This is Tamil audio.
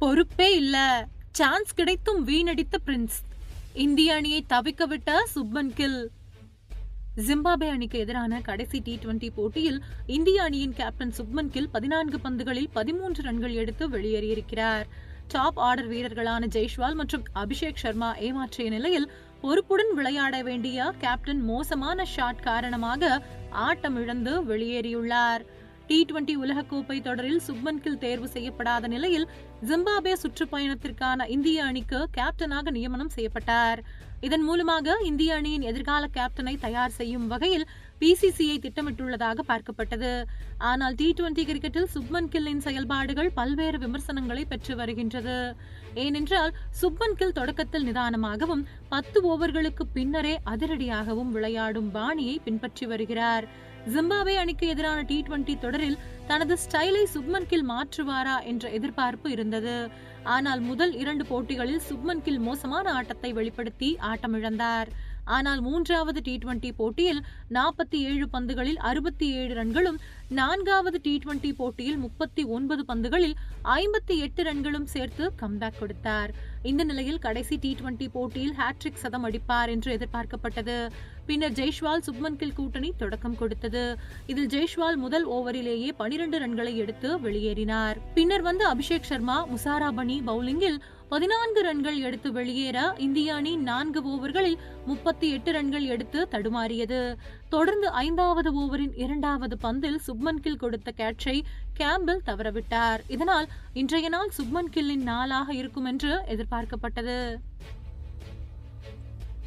பொறுப்பே இல்ல. சான்ஸ் கிடைத்தும் வீணடித்த பிரின்ஸ். இந்திய அணியை தவிக்க விட்ட சுப்மன் கில். ஜிம்பாப்வே அணிக்கு எதிரான கடைசி டி டுவெண்டி போட்டியில் இந்திய அணியின் கேப்டன் சுப்மன் கில் பதினான்கு பந்துகளில் பதிமூன்று ரன்கள் எடுத்து வெளியேறியிருக்கிறார். டாப் ஆர்டர் வீரர்களான ஜெய்ஷ்வால் மற்றும் அபிஷேக் சர்மா ஏமாற்றிய நிலையில் பொறுப்புடன் விளையாட வேண்டிய கேப்டன் மோசமான ஷாட் காரணமாக ஆட்டம் இழந்து வெளியேறியுள்ளார். டி டுவெண்டி உலகக்கோப்பை தொடரில் சுப்மன் கில் தேர்வு செய்யப்படாத நிலையில் ஜிம்பாபே சுற்றுப்பயணத்திற்கான இந்திய அணிக்கு கேப்டனாக நியமனம் செய்யப்பட்டார். இதன் மூலமாக இந்திய அணியின் எதிர்கால கேப்டனை தயார் செய்யும் வகையில் பிசிசிஐ திட்டமிட்டுள்ளதாக பார்க்கப்பட்டது. ஆனால் டி டுவெண்டி கிரிக்கெட்டில் சுப்மன் கில்லின் செயல்பாடுகள் பல்வேறு விமர்சனங்களை பெற்று வருகின்றது. ஏனென்றால் சுப்மன் கில் தொடக்கத்தில் நிதானமாகவும் பத்து ஓவர்களுக்கு பின்னரே அதிரடியாகவும் விளையாடும் பாணியை பின்பற்றி வருகிறார். ஜிம்பாவே அணிக்கு எதிரான டி டுவெண்டி தொடரில் தனது ஸ்டைலை சுப்மன் கில் மாற்றுவாரா என்ற எதிர்பார்ப்பு இருந்தது. ஆனால் முதல் இரண்டு போட்டிகளில் சுப்மன் கில் மோசமான ஆட்டத்தை வெளிப்படுத்தி ஆட்டமிழந்தார். ஆனால் மூன்றாவது டி டுவெண்டி போட்டியில் நாற்பத்தி ஏழு பந்துகளில் அறுபத்தி ஏழு ரன்களும் நான்காவது டி டுவெண்டி போட்டியில் முப்பத்தி ஒன்பது பந்துகளில் ஐம்பத்தி எட்டு ரன்களும் சேர்த்து கம்பேக் கொடுத்தார். இந்த நிலையில் கடைசி டி டுவெண்டி போட்டியில் ஹாட்ரிக் சதம் அடிப்பார் என்று எதிர்பார்க்கப்பட்டது. பின்னர் ஜெய்ஷ்வால் சுப்மன் கில் கூட்டணி தொடக்கம் கொடுத்தது. இதில் ஜெய்ஷ்வால் முதல் ஓவரிலேயே பனிரெண்டு ரன்களை எடுத்து வெளியேறினார். பின்னர் வந்து அபிஷேக் சர்மா முசாரா பணி பவுலிங்கில் பதினான்கு ரன்கள் எடுத்து வெளியேற இந்திய அணி நான்கு ஓவர்களில் முப்பத்தி எட்டு ரன்கள் எடுத்து தடுமாறியது. தொடர்ந்து ஐந்தாவது ஓவரின் இரண்டாவது பந்தில் சுப்மன் கில் கொடுத்த கேட்சை கேம்பில் தவறவிட்டார். இதனால் இன்றைய நாள் சுப்மன் கில்லின் நாளாக இருக்கும் என்று எதிர்பார்க்கப்பட்டது.